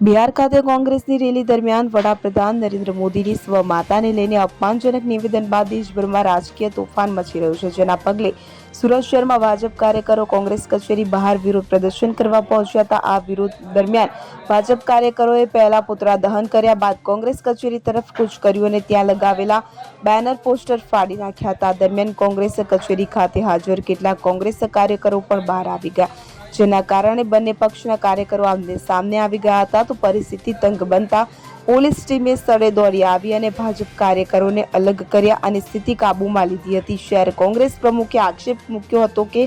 બિહાર ખાતે કોંગ્રેસની રેલી દરમિયાન વડાપ્રધાન નરેન્દ્ર મોદીની સ્વ માતાને લઈને અપમાનજનક નિવેદન બાદ દેશભરમાં રાજકીય તોફાન મચી રહ્યું છે, જેના પગલે સુરત શહેરમાં ભાજપ કાર્યકરો કોંગ્રેસ કચેરી બહાર વિરોધ પ્રદર્શન કરવા પહોંચ્યા હતા. આ વિરોધ દરમિયાન ભાજપ કાર્યકરોએ પહેલા પુતળા દહન કર્યા બાદ કોંગ્રેસ કચેરી તરફ કૂચ કર્યું અને ત્યાં લગાવેલા બેનર પોસ્ટર ફાડી નાખ્યા હતા. દરમિયાન કોંગ્રેસ કચેરી ખાતે હાજર કેટલાક કોંગ્રેસ કાર્યકરો પણ બહાર આવી ગયા. જેના કારણે બંને પક્ષના કાર્યકરો આમને સામને આવી ગયા હતા તો પરિસ્થિતિ તંગ બનતા પોલીસ ટીમે સ્થળે દોડી આવી અને ભાજપ કાર્યકરોને અલગ કર્યા અને સ્થિતિ કાબૂમાં લીધી હતી. શહેર કોંગ્રેસ પ્રમુખે આક્ષેપ મૂક્યો હતો કે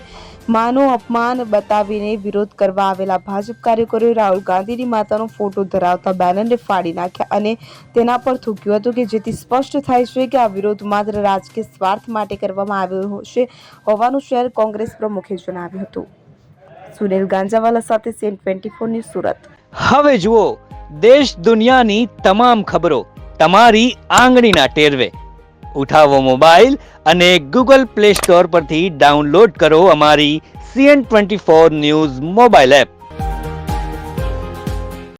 માનું અપમાન બતાવીને વિરોધ કરવા આવેલા ભાજપ કાર્યકરોએ રાહુલ ગાંધીની માતાનો ફોટો ધરાવતા બેનરને ફાડી નાખ્યા અને તેના પર થૂક્યું હતું કે જેથી સ્પષ્ટ થાય છે કે આ વિરોધ માત્ર રાજકીય સ્વાર્થ માટે કરવામાં આવ્યો હશે હોવાનું શહેર કોંગ્રેસ પ્રમુખે જણાવ્યું હતું. સુનિલ ગાંજાવાલા સાથે CN twenty four news Surat. હવે જુઓ, દેશ દુનિયાની તમામ ખબરો તમારી આંગળીના ટેરવે. ઉઠાવો મોબાઈલ અને ગૂગલ પ્લે સ્ટોર પરથી ડાઉનલોડ કરો અમારી CN twenty four news mobile app.